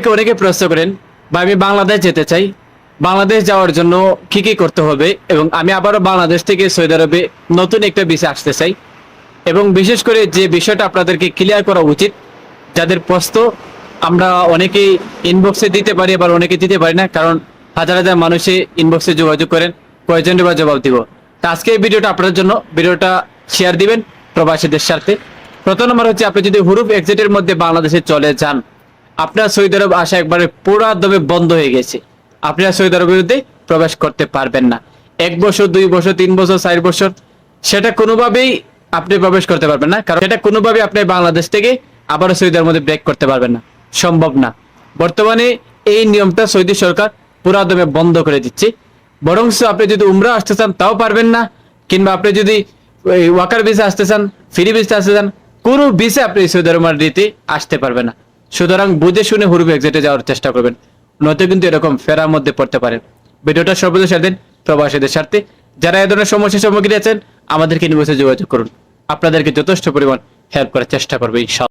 আমাদেরকে অনেকে প্রশ্ন করেন বা আমি বাংলাদেশ যেতে চাই। বাংলাদেশ যাওয়ার জন্য কি কি করতে হবে? এবং আমি আবারও বাংলাদেশ থেকে সৌদি আরবে নতুন একটা বিষয় আসতে চাই। এবং বিশেষ করে যে বিষয়টা আপনাদেরকে ক্লিয়ার করা উচিত, যাদের প্রশ্ন আমরা অনেকেই ইনবক্সে দিতে পারি, আবার অনেকে দিতে পারি না, কারণ হাজার হাজার মানুষে ইনবক্সে যোগাযোগ করেন কয়জনের বা জবাব দিব। তো আজকে এই ভিডিওটা আপনার জন্য, ভিডিওটা শেয়ার দিবেন প্রবাসীদের স্বার্থে প্রথম নম্বর হচ্ছে, আপনি যদি হুরুপ এক্সিটের মধ্যে বাংলাদেশে চলে যান আপনার সৌদি আরব আসা একবারে পুরা দমে বন্ধ হয়ে গেছে। আপনারা সৌদি আরবের মধ্যে প্রবেশ করতে পারবেন না। এক বছর, দুই বছর, তিন বছর, চার বছর, সেটা কোনোভাবেই আপনি প্রবেশ করতে পারবেন না। কারণ সেটা কোনোভাবেই আপনি বাংলাদেশ থেকে আবারও সৌদি আরবের মধ্যে ব্রেক করতে পারবেন না। সম্ভব না। বর্তমানে এই নিয়মটা সৌদি সরকার পুরা দমে বন্ধ করে দিচ্ছে। বরং আপনি যদি উমরা আসতে চান, তাও পারবেন না। কিংবা আপনি যদি ওয়াকার ভিসা আসতে চান, ফ্রি ভিসা আসতে চান, কোনো ভিসা আপনি সৌদি আরবের দিতে আসতে পারবেন না। সুতরাং বুঝে শুনে হুরুপ এক্সিটে যাওয়ার চেষ্টা করবেন। নয়তো কিন্তু এরকম ফেরার মধ্যে পড়তে পারেন। ভিডিওটা সর্বদা সাথে দিন প্রবাসীদের স্বার্থে। যারা এ ধরনের সমস্যার সম্মুখীন আছেন, আমাদেরকে নিবসে যোগাযোগ করুন। আপনাদেরকে যথেষ্ট পরিমাণ হেল্প করার চেষ্টা করবে, ইনশাআল্লাহ।